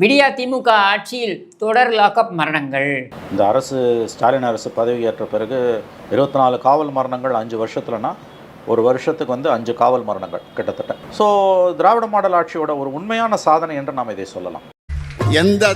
விடியா திமுக ஆட்சியில் தொடர் லாக்அப் மரணங்கள். இந்த அரசு ஸ்டாலின் அரசு பதவியேற்ற பிறகு இருபத்தி நாலு காவல் மரணங்கள் அஞ்சு வருஷத்துலனா ஒரு வருஷத்துக்கு வந்து அஞ்சு காவல் மரணங்கள் கிட்டத்தட்ட. ஸோ திராவிட மாடல் ஆட்சியோட ஒரு உண்மையான சாதனை என்று நாம் இதை சொல்லலாம். எந்த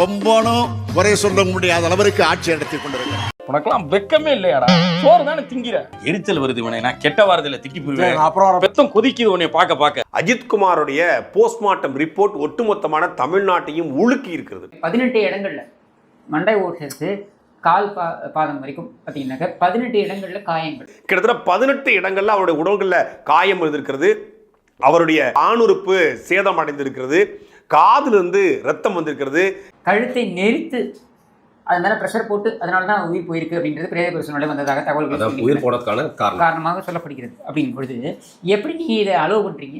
கொம்பனும் குறை சொல்ல முடியாத அளவிற்கு ஆட்சி நடத்தி கொண்டிருக்கிறார் உனக்கெல்லாம் வெக்கமே இல்லையாடா? சோறு தானே திங்கிற? எரிச்சல் வருது இவனை. நான் கெட்ட வாரத்துல திட்டி போயிருவேன் அப்புறம் பெத்தம் கொதிக்குது உன்னை பார்க்க பார்க்க. அஜித்குமாருடைய போஸ்ட்மார்ட்டம் ரிப்போர்ட் ஒட்டுமொத்தமான தமிழ்நாட்டையும் உலுக்கி இருக்கிறது. பதினெட்டு இடங்கள்ல மண்டை ஓட்டர்ஸு கால் பா பாதம் வரைக்கும் பார்த்தீங்கன்னாக்க பதினெட்டு இடங்கள்ல காயங்கள். கிட்டத்தட்ட பதினெட்டு இடங்கள்ல அவருடைய உடல்கள்ல காயம் இருந்திருக்கிறது. அவருடைய ஆணுறுப்பு சேதம் அடைந்திருக்கிறது. காதுல இருந்து ரத்தம் வந்திருக்கிறது. கழுத்தை நெரித்து அது மேலே ப்ரெஷர் போட்டு அதனால தான் உயிர் போயிருக்கு அப்படின்றது பிரேத பரிசோதனை வந்ததாக தகவல்கள் அதான் உயிர். போனதுக்கான காரணம். காரணமாக சொல்லப்படுகிறது. அப்படிங்கும் பொழுது எப்படி நீங்க இதை அலோவ் பண்றீங்க?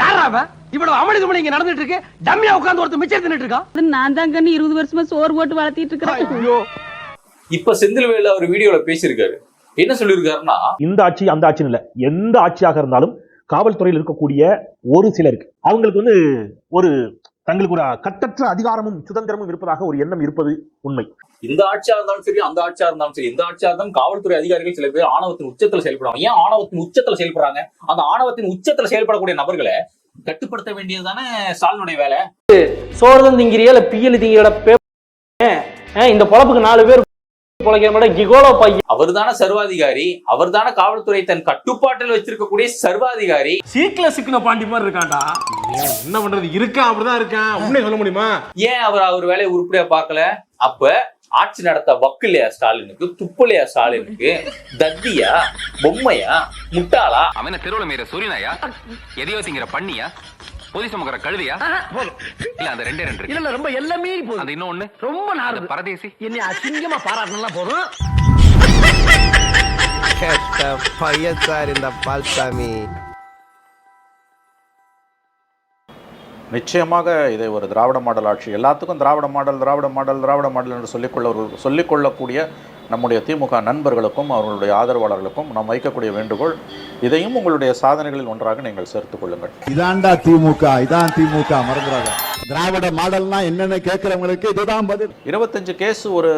யாரா அவன் இவ்வளவு அமளி துமளி இங்க நடந்துட்டு இருக்கு. டம்மியா உட்கார்ந்து ஒருத்தர் மிச்சம் தின்னுட்டு இருக்கான் நான் தான் கண்ணு இருபது வருஷமா சோறு போட்டு வளர்த்திட்டு இருக்கிறேன். ஐயோ. இப்ப செந்தில்வேலு அவர் வீடியோல பேசியிருக்காரு. என்ன சொல்லியிருக்காருன்னா இந்த ஆட்சி அந்த ஆட்சின்னு இல்லை. எந்த ஆட்சியாக இருந்தாலும் காவல்துறையில் இருக்கக்கூடிய ஒரு சிலருக்கு அவங்களுக்கு வந்து ஒரு தங்களுக்கு ஒரு கட்டற்ற அதிகாரமும் சுதந்திரமும் இருப்பதாக ஒரு எண்ணம் இருப்பது உண்மை. இந்த ஆட்சியா இருந்தாலும் சரி அந்த ஆட்சியா இருந்தாலும் சரி எந்த ஆட்சியா இருந்தாலும் காவல்துறை அதிகாரிகள் சில பேர் ஆணவத்தின் உச்சத்துல செயல்படுறாங்க ஏன் ஆணவத்தின் உச்சத்துல செயல்படுறாங்க? அந்த ஆணவத்தின் உச்சத்துல செயல்படக்கூடிய நபர்களை கட்டுப்படுத்த வேண்டியதுதானே ஸ்டாலினுடைய வேலை? சோறு திங்கிறியா இல்ல பியல் திங்கிற இந்த பொழப்புக்கு நாலு பேர் பொழைக்கிற மாதிரி கிகோலோ பையன். அவர்தான சர்வாதிகாரி அவர்தான காவல்துறை தன் கட்டுப்பாட்டில் வச்சிருக்கக்கூடிய சர்வாதிகாரி. சீக்கில சிக்கின பாண்டி மாதிரி இருக்கான்டா. என்ன பண்றது? இருக்கான் அப்படிதான் இருக்கான். உண்மை சொல்ல முடியுமா? ஏன் அவர் அவர் வேலையை உருப்படியா பார்க்கல? அப்ப ஆட்சி நடத்த வக்கு இல்லையா ஸ்டாலினுக்கு? துப்பு இல்லையா ஸ்டாலினுக்கு? தத்தியா? பொம்மையா? முட்டாளா? அவன தெருவுல மீற சூரியனாயா? எதையோ திங்கிற பண்ணியா? பொதி சுமக்கிற கழுதியா இல்ல அந்த ரெண்டே ரெண்டு இருக்கு. இல்ல ரொம்ப எல்லாமே அந்த போகுது இன்னொன்னு ரொம்ப நாடு பரதேசி. என்னை அசிங்கமா பாராட்டினா போதும். பையன் சார் இந்த பால்சாமி. நிச்சயமாக இதை ஒரு திராவிட மாடல் ஆட்சி. எல்லாத்துக்கும் Dravida model Dravida model Dravida model என்று சொல்லிக்கொள்ள சொல்லிக்கொள்ளக்கூடிய நம்முடைய திமுக நண்பர்களுக்கும் அவர்களுடைய ஆதரவாளர்களுக்கும் நாம் வைக்கக்கூடிய வேண்டுகோள் இதையும் உங்களுடைய சாதனைகளில் ஒன்றாக நீங்கள் சேர்த்துக் கொள்ளுங்கள். இதான்டா திமுக இதான் திமுக மறந்துடாத. திராவிட மாடல்னா என்னன்னு கேட்கிறவங்களுக்கு இதுதான் பதில். இருபத்தஞ்சு கேஸ் ஒரு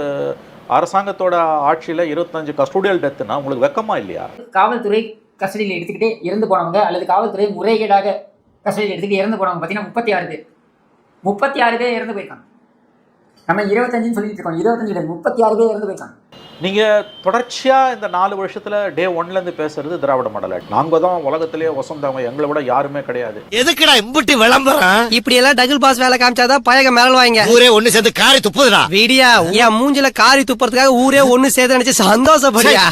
அரசாங்கத்தோட ஆட்சியில் இருபத்தஞ்சு கஸ்டோடியல் டெத்துனா உங்களுக்கு வெக்கமா இல்லையா? காவல்துறை கஸ்டடியில் எடுத்துக்கிட்டே இறந்து போனவங்க அல்லது காவல்துறை முறைகேடாக கஸ்டடியில் எடுத்துக்கிட்டு இறந்து போனவங்க பார்த்தீங்கன்னா முப்பத்தி ஆறு பேர். முப்பத்தி ஆறு பேர் இறந்து போயிருக்காங்க. நம்ம இருபத்தஞ்சுன்னு சொல்லிட்டு இருக்கோம். இருபத்தஞ்சு இல்லை முப்பத்தி ஆறு பேர் இறந்து போயிருக்காங்க நீங்க தொடர்ச்சியா இந்த நாலு வருஷத்துல டே ஒன்ல இருந்து பேசுறது திராவிட மாடல் ஆட்சி நாங்க தான் உலகத்திலேயே வசந்தவங்க எங்களை விட யாருமே கிடையாது. எதுக்குடா இம்புட்டி விளம்பரம்? இப்படி எல்லாம் டபுள் பாஸ் வேலை காமிச்சாதான் பயக மேல வாங்க. ஊரே ஒண்ணு சேர்ந்து காரி துப்புதுடா. விடியா என் மூஞ்சில காரி துப்புறதுக்காக ஊரே ஒண்ணு சேர்த்து நினைச்சு சந்தோஷப்படியா?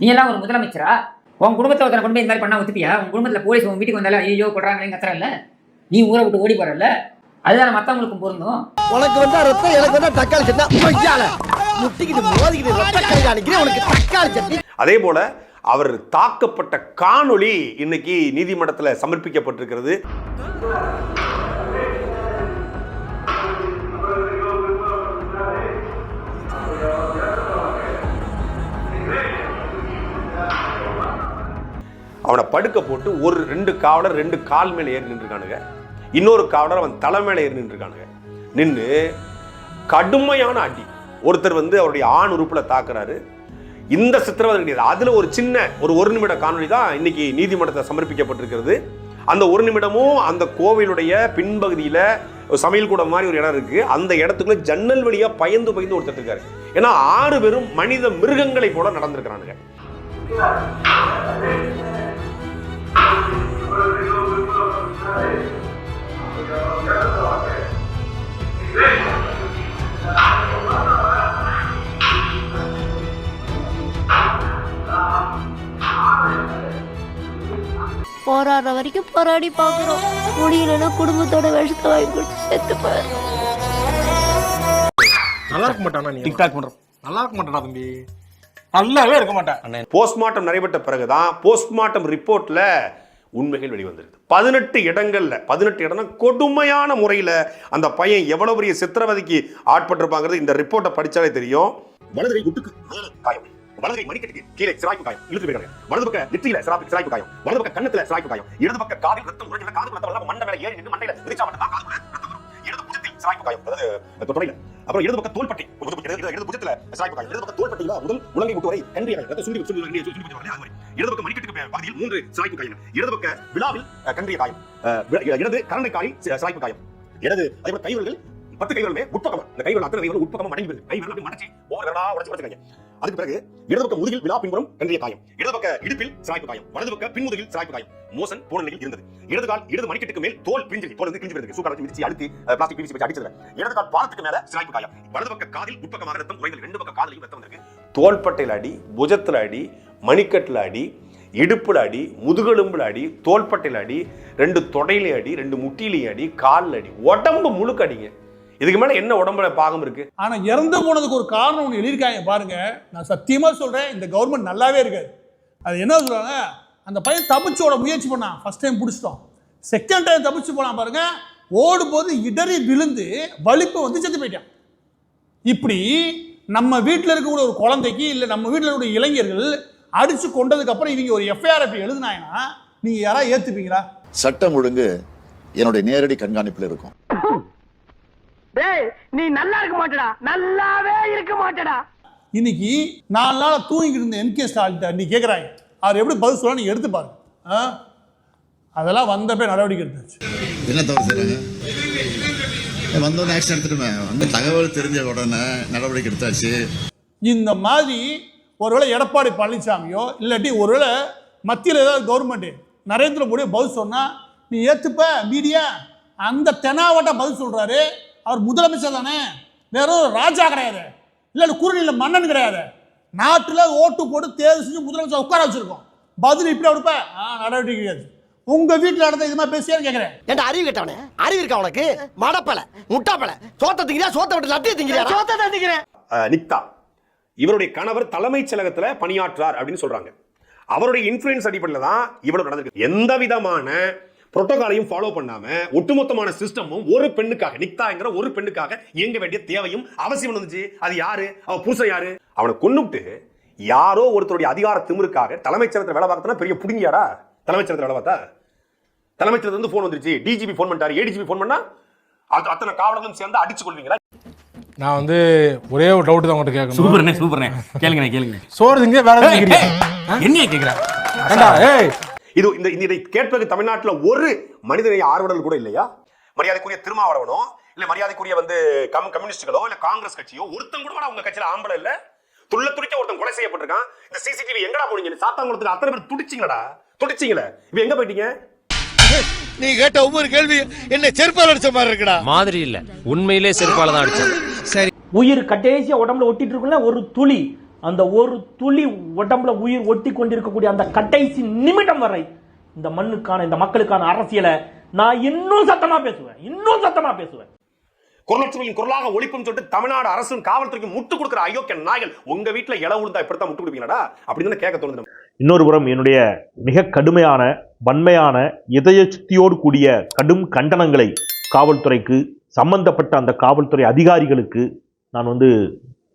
நீ எல்லாம் ஒரு முதலமைச்சரா? உன் குடும்பத்தில் ஒருத்தனை கொண்டு போய் இந்த மாதிரி பண்ணா ஒத்துப்பியா? உன் குடும்பத்தில் போலீஸ் உன் வீட்டுக்கு வந்தாலும் ஐயோ கொடுறாங்களே கத்துறல நீ ஊரை விட்டு ஓடி போறல அதுதான் மற்றவங்களுக்கும் பொருந்தும். உனக்கு வந்தா ரத்தம் எனக்கு வந்தா தக்காளி சட்னி. ஐயால முட்டிக்கிட்டு மோதிக்கிட்டு ரத்த கை அடிக்கிறேன் உனக்கு தக்காளி சட்னி. அதே போல அவர் தாக்கப்பட்ட காணொளி இன்னைக்கு நீதிமன்றத்தில் சமர்ப்பிக்கப்பட்டிருக்கிறது. அவனை படுக்க போட்டு ஒரு ரெண்டு காவலர் ரெண்டு கால் மேல ஏறி நின்றுருக்கானுங்க. இன்னொரு காவலர் அவன் தலை மேல ஏறி நின்றுருக்கானுங்க. நின்று கடுமையான அடி. ஒருத்தர் வந்து அவருடைய ஆண் உறுப்பில் தாக்குறாரு. இந்த சித்திரவதை கிடையாது. அதில் ஒரு சின்ன ஒரு ஒரு நிமிட காணொளி தான் இன்னைக்கு நீதிமன்றத்தில் சமர்ப்பிக்கப்பட்டிருக்கிறது. அந்த ஒரு நிமிடமும் அந்த கோவிலுடைய பின்பகுதியில் ஒரு சமையல் கூடம் மாதிரி ஒரு இடம் இருக்குது அந்த இடத்துக்குள்ள ஜன்னல் வழியாக பயந்து பயந்து ஒருத்தர் இருக்காரு. ஏன்னா ஆறு பேரும் மனித மிருகங்களை போல நடந்திருக்கிறானுங்க. போராடுற வரைக்கும் போராடி பாக்குறோம் முடியலன்னா குடும்பத்தோட விஷத்தை வாங்கி கொடுத்து செத்து நல்லா இருக்க மாட்டானா நீ? டிக்டாக் பண்ற நல்லா இருக்க மாட்டானா தம்பி? நல்லாவே இருக்க மாட்டான் போஸ்ட்மார்ட்டம் நடைபெற்ற பிறகுதான் போஸ்ட்மார்ட்டம் ரிப்போர்ட்ல உண்மைகள் வெளிவந்திருக்கு. பதினெட்டு இடங்கள்ல பதினெட்டு இடம்னா கொடுமையான முறையில் அந்த பையன் எவ்வளவு பெரிய சித்திரவதைக்கு ஆட்பட்டிருப்பாங்கிறது இந்த ரிப்போர்ட்டை படிச்சாலே தெரியும். வலதுகை குட்டுக்கு காயம். வலதுகை மணிக்கட்டுக்கு கீழே சிராய்ப்பு காயம். இழுத்து போயிருக்காங்க. வலது பக்க நெற்றியில சிராய்ப்பு சிராய்ப்பு காயம். வலது பக்க கண்ணத்துல சிராய்ப்பு காயம். இடது பக்க காதில் ரத்தம் உறைஞ்ச காது ரத்தம் மண்டை மேல ஏறி நின்று மண்டையில விரிச்சா மட்டும் தான் காதுக்குள்ள சிராய்ப்பு காயம் அதாவது தொடையில அப்புறம் இடது பக்க தோல்பட்டை இடது பக்க- புஜத்துல சிராய்ப்பு காயம் இடது பக்க தோள்பட்டையில முதல் முழங்கை முட்டு வரை கன்றிய காயம் ரத்த சுண்டி சுண்டி சுண்டி சுண்டி சுண்டி அது மாதிரி இடது பக்க மணிக்கட்டுக்கு பகுதியில் மூன்று சிராய்ப்பு காயம் இடது பக்க விழாவில் கன்றிய காயம். இடது கரண்டை காலில் சிராய்ப்பு காயம் இடது அதே போல கைவர்கள் பத்து கைகளுமே உட்பக்கமா இந்த கைகள் அத்தனை கைகளும் உட்பக்கமா மடங்கி போகுது கை விரல் மடச்சி ஒவ்வொரு விரலா உடச்சு உடச்சு அதுக்கு பிறகு இடது பக்க முதுகில் விழா பின்புறம் கன்றிய காயம் இடது பக்க இடுப்பில் சிராய்ப்பு காயம் வலது பக்க பின்முதுகில் சிராய்ப்பு காயம் மோசன் போன நிலையில் இருந்தது. இடது கால் இடது மணிக்கட்டுக்கு மேல் தோல் பிரிஞ்சு தோல் வந்து கிழிஞ்சு வருது சூக்கால வச்சு மிதிச்சு அழுத்தி பிளாஸ்டிக் பிவிசி வச்சு அடிச்சதுல. இடது கால் பாதத்துக்கு மேல சிராய்ப்பு காயம். வலது பக்க காதில் உட்பக்கமாக ரத்தம் உறைந்தது ரெண்டு பக்க காதலையும் ரத்தம் வந்திருக்கு. தோள்பட்டையில அடி புஜத்துல அடி மணிக்கட்டில் அடி இடுப்புல அடி முதுகெலும்புல அடி தோள்பட்டையில அடி ரெண்டு தொடையில அடி ரெண்டு முட்டிலேயே அடி கால்ல அடி. உடம்பு முழுக்க அடிங்க. இதுக்கு மேல என்ன உடம்புல பாகம் இருக்கு? ஆனா இறந்து போனதுக்கு ஒரு காரணம் ஒன்று எழுதியிருக்காங்க. பாருங்க. நான் சத்தியமா சொல்றேன் இந்த கவர்மெண்ட் நல்லாவே இருக்காது. அது என்ன சொல்றாங்க? அந்த பையன் தப்பிச்சோட முயற்சி பண்ணான். ஃபர்ஸ்ட் டைம் பிடிச்சிட்டோம். செகண்ட் டைம் தப்பிச்சு போனான் பாருங்க. ஓடும்போது இடறி விழுந்து வலிப்பு வந்து செத்து போயிட்டான். இப்படி நம்ம வீட்டில் இருக்கக்கூடிய ஒரு குழந்தைக்கு இல்லை நம்ம வீட்டில் இருக்கக்கூடிய இளைஞர்கள் அடிச்சு கொண்டதுக்கு அப்புறம் இவங்க ஒரு எஃப்ஐஆர் அப்படி எழுதுனாங்கன்னா நீங்க யாராவது ஏத்துப்பீங்களா? சட்டம் ஒழுங்கு என்னுடைய நேரடி கண்காணிப்பில் இருக்கும். டேய் நீ நல்லா இருக்க மாட்டடா. நல்லாவே இருக்க மாட்டடா. இன்னைக்கு நாலு நாள் தூங்கிட்டு இருந்த எம்கே ஸ்டாலின் நீ கேட்குறாங்க அவர் எப்படி பதில் சொல்ல நீங்க எடுத்து பாருங்க ஆ? அதெல்லாம் வந்தப்பே நடவடிக்கை எடுத்தாச்சு. என்ன தவறு செய்றாங்க? வந்தோடனே ஆக்ஷன் எடுத்துட்டுமே. வந்து தகவல் தெரிஞ்ச உடனே நடவடிக்கை எடுத்தாச்சு. இந்த மாதிரி ஒருவேளை எடப்பாடி பழனிசாமியோ இல்லாட்டி ஒருவேளை மத்தியில் ஏதாவது கவர்மெண்ட் நரேந்திர மோடியோ பதில் சொன்னா நீ ஏத்துப்ப மீடியா அந்த தெனாவட்ட பதில் சொல்றாரு. அவர் முதலமைச்சர் தானே? வேற ஒரு ராஜா கிடையாது. இல்லை குறுநில மன்னன் கிடையாது. நாட்டில் ஓட்டு போட்டு தேர்வு செஞ்சு முதலமைச்சர் உட்கார வச்சிருக்கோம். பதில் இப்படி ஆ நடவடிக்கை கிடையாது. உங்க வீட்டில் நடந்த இது மாதிரி பேசியான்னு கேட்குறேன் ஏன்டா அறிவு கேட்டவனே? அறிவு இருக்கா உனக்கு? மடப்பல முட்டாப்பல. சோத்த திங்கிறியா? சோத்த விட்டு லட்டிய திங்கிறியா? சோத்த தான் திங்கிறேன். நிக்தா இவருடைய கணவர் தலைமைச் செயலகத்துல பணியாற்றார் அப்படின்னு சொல்றாங்க. அவருடைய இன்ஃபுளுன்ஸ் அடிப்படையில் தான் இவ்வளவு நடந்திருக்கு. எந்த விதமான புரோட்டோகாலையும் ஃபாலோ பண்ணாம ஒட்டுமொத்தமான சிஸ்டமும் ஒரு பெண்ணுக்காக நிக்தாங்கிற ஒரு பெண்ணுக்காக இயங்க வேண்டிய தேவையும் அவசியம் வந்துச்சு அது யாரு? அவ புருஷன் யாரு? அவனை கொன்னுட்டு யாரோ ஒருத்தருடைய அதிகார திமிருக்காக தலைமைச் செயலகத்துல வேலை பார்க்கறதுனா பெரிய புடுங்கியாடா? தலைமைச் செயலகத்துல வேலை பார்த்தா? தலைமைச் செயலகத்துல இருந்து போன் வந்துருச்சு. டிஜிபி ஃபோன் பண்ணிட்டாரு. ஏடிஜிபி ஃபோன் பண்ணா அது அத்தனை காவலர்களும் சேர்ந்து அடிச்சு கொள்வீங்களா? நான் வந்து ஒரே ஒரு டவுட் தான் உங்கள்கிட்ட கேட்கணும். சூப்பர்ண்ணே சூப்பர்ண்ணே. கேளுங்க கேளுங்க சோறு திங்க வேற? என்ன கேக்குறேன் ஏண்டா, ஏய் இது இந்த இந்த இதை கேட்பதற்கு தமிழ்நாட்டுல ஒரு மனிதநேய ஆர்வலர்கள் கூட இல்லையா? மரியாதைக்குரிய திருமாவளவனோ இல்ல மரியாதைக்குரிய வந்து கம் கம்யூனிஸ்டுகளோ இல்ல காங்கிரஸ் கட்சியோ ஒருத்தன் கூட உங்க கட்சியில ஆம்பளை இல்ல. துள்ள துடிக்க ஒருத்தன் கொலை செய்யப்பட்டிருக்கான். இந்த சிசிடிவி எங்கடா போனீங்க? சாத்தாங்குளத்துக்கு அத்தனை பேர் துடிச்சிங்களடா? துடிச்சிங்களே. இப்ப எங்க போயிட்டீங்க? நீ கேட்ட ஒவ்வொரு கேள்வி என்ன செருப்பால் அடிச்ச மாதிரி இருக்குடா. மாதிரி இல்ல. உண்மையிலே செருப்பால தான் அடிச்சது உயிர் கடைசியா உடம்புல ஒட்டிட்டு இருக்குல்ல ஒரு துளி. அந்த ஒரு துளி உடம்புல உயிர் ஒட்டி கொண்டிருக்கக்கூடிய அந்த கடைசி நிமிடம் வரை இந்த மண்ணுக்கான இந்த மக்களுக்கான அரசியலை நான் இன்னும் சத்தமா பேசுவேன். இன்னும் சத்தமா பேசுவேன். குரலற்றுமையின் குரலாக ஒழிப்புன்னு சொல்லிட்டு தமிழ்நாடு அரசும் காவல்துறைக்கு முட்டு கொடுக்குற அயோக்கிய நாய்கள் உங்க வீட்டுல இளவு விழுந்தா இப்படித்தான் முட்டு கொடுப்பீங்களா அப்படின்னு கேட்க தோணுது. இன்னொரு புறம் என்னுடைய மிக கடுமையான வன்மையான இதய சுத்தியோடு கூடிய கடும் கண்டனங்களை காவல்துறைக்கு சம்பந்தப்பட்ட அந்த காவல்துறை அதிகாரிகளுக்கு நான் வந்து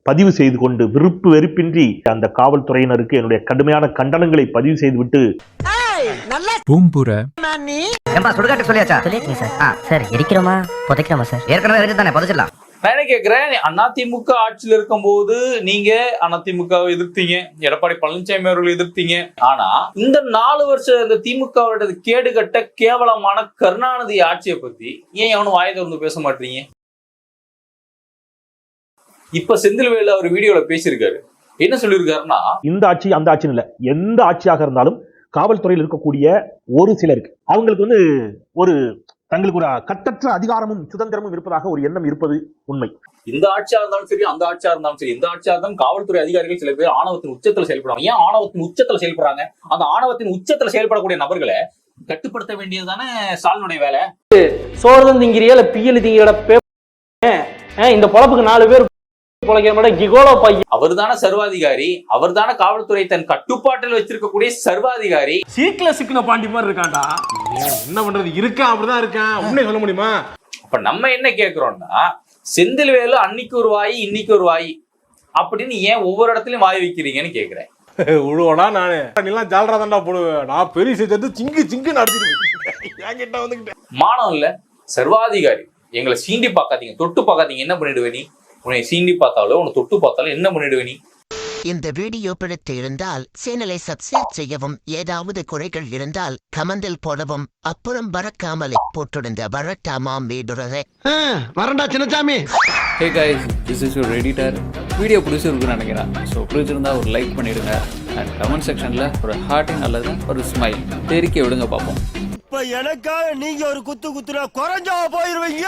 பதிவு செய்து கொண்டு விருப்பு வெறுப்பின்றி அந்த காவல்துறையினருக்கு என்னுடைய கடுமையான கண்டனங்களை பதிவு செய்துவிட்டு நல்லா பூம்புற. ஏன்பா சுடுகாட்டு சொல்லியாச்சா? சொல்லியிருக்கீங்க சார். ஆ சார் எரிக்கிறோமா? புதைக்கிறோமா சார்? ஏற்கனவே இருக்கு தானே புதைச்சிடலாம். நான் என்ன கேக்குறேன் அதிமுக ஆட்சியில் இருக்கும்போது நீங்க அதிமுகவை எதிர்த்தீங்க எடப்பாடி பழனிசாமி அவர்கள் எதிர்த்தீங்க. ஆனா இந்த நாலு வருஷம் இந்த திமுகவோட கேடுகட்ட கேவலமான கருணாநிதி ஆட்சியை பத்தி ஏன் எவனும் வாயை திறந்து பேச மாட்டீங்க? இப்ப செந்தில்வேலு அவர் வீடியோல பேசியிருக்காரு. என்ன சொல்லியிருக்காருன்னா இந்த ஆட்சி அந்த ஆட்சின்னு இல்லை. எந்த ஆட்சியாக இருந்தாலும் காவல்துறையில் இருக்கக்கூடிய ஒரு சிலருக்கு அவங்களுக்கு வந்து ஒரு தங்களுக்கு ஒரு கட்டற்ற அதிகாரமும் சுதந்திரமும் இருப்பதாக ஒரு எண்ணம் இருப்பது உண்மை. இந்த ஆட்சியா இருந்தாலும் சரி அந்த ஆட்சியா இருந்தாலும் சரி எந்த ஆட்சியா இருந்தாலும் காவல்துறை அதிகாரிகள் சில பேர் ஆணவத்தின் உச்சத்துல செயல்படுறாங்க ஏன் ஆணவத்தின் உச்சத்துல செயல்படுறாங்க? அந்த ஆணவத்தின் உச்சத்துல செயல்படக்கூடிய நபர்களை கட்டுப்படுத்த வேண்டியதுதானே ஸ்டாலினுடைய வேலை? சோறு திங்கிறியா இல்ல பியல் திங்கிற பே இந்த பொழப்புக்கு நாலு பேர் பொழைக்கிற மாதிரி கிகோலோ பையன். அவர் தானே சர்வாதிகாரி? அவர் தானே காவல்துறை தன் கட்டுப்பாட்டில் வச்சிருக்கக்கூடிய சர்வாதிகாரி? சீக்கில சிக்கின பாண்டி மாதிரி இருக்கான்டா. என்ன பண்றது? இருக்கேன் அப்படிதான் இருக்கேன். உண்மை சொல்ல முடியுமா? அப்ப நம்ம என்ன கேக்குறோம்னா செந்தில்வேலு அன்னைக்கு ஒரு வாய் இன்னைக்கு ஒரு வாய். அப்படின்னு ஏன் ஒவ்வொரு இடத்துலயும் வாய் வைக்கிறீங்கன்னு கேக்குறேன். உழுவனா நானு. நீலாம் ஜாலரா தான்டா போடுவேன் நான் பெரிய சேர்த்து சிங்கு சிங்கு அடிச்சிருவேன் என்கிட்ட வந்துகிட்டு. மானம் இல்ல. சர்வாதிகாரி. எங்களை சீண்டி பார்க்காதீங்க தொட்டு பார்க்காதீங்க. என்ன பண்ணிடுவே நீ? உன்னை சீண்டி பார்த்தாலோ உன்னை தொட்டு பார்த்தாலோ என்ன பண்ணிடுவே நீ? இந்த வீடியோ பிடித்து இருந்தால் சேனலை சப்ஸ்கிரைப் செய்யவும் ஏதாவது குறைகள் இருந்தால் கமெண்டில் போடவும் அப்புறம் பறக்காமலே போட்டிருந்த வரட்டாமாம் வீடுறதை வரண்டா Chinnasamy hey guys this is your editor video பிடிச்சிருக்குன்னு நினைக்கிறேன். ஸோ பிடிச்சிருந்தா ஒரு லைக் பண்ணிடுங்க. அண்ட் கமெண்ட் செக்ஷனில் ஒரு ஹார்ட்டிங் அல்லது ஒரு ஸ்மைல் தெரிக்க விடுங்க பார்ப்போம். இப்ப எனக்காக நீங்க ஒரு குத்து குத்துனா குறைஞ்சா போயிருவீங்க.